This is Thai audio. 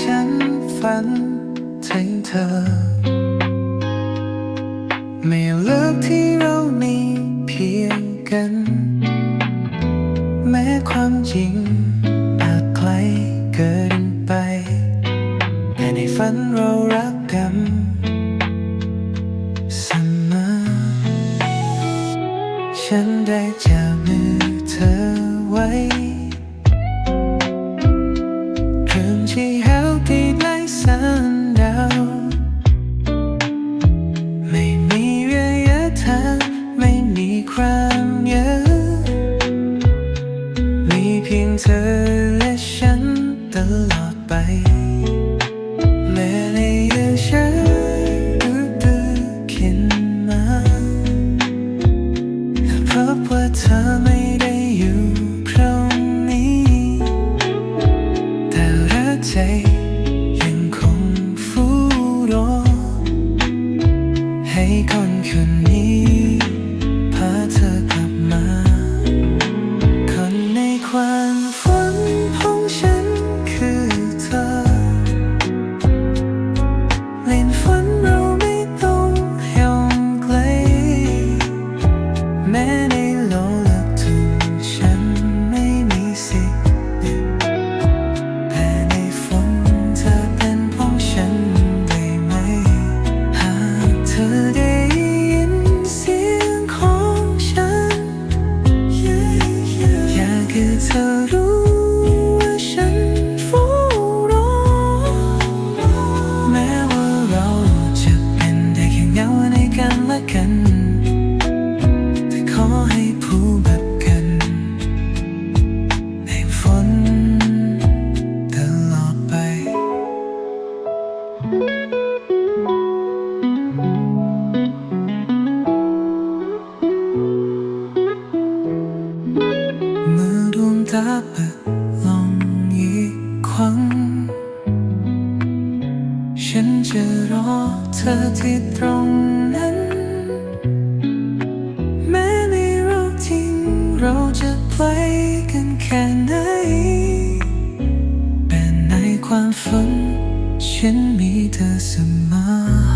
ฉันฝันถึงเธอ ไม่เลือกที่เรามีเพียงกัน แม้ความจริงอาจไกลเกินไป แต่ในฝันเรารักกันเสมอฉันได้จับมือเธอ ตลอดไปเมื่อในเดือนฉันดูดูขึ้นมาเพบว่าเธอไม่ได้อยู่ตรงนี้ แต่รักใจยังคงฟูรอให้คนคนนี้ มื่อดวงตาเปิดลงอีกครั้ง ฉันจะรอเธอที่ตรงนั้น แม้ในโลกจริงเราจะไกลกันแค่ไหนแต่ในความฝัน 甜蜜的什么。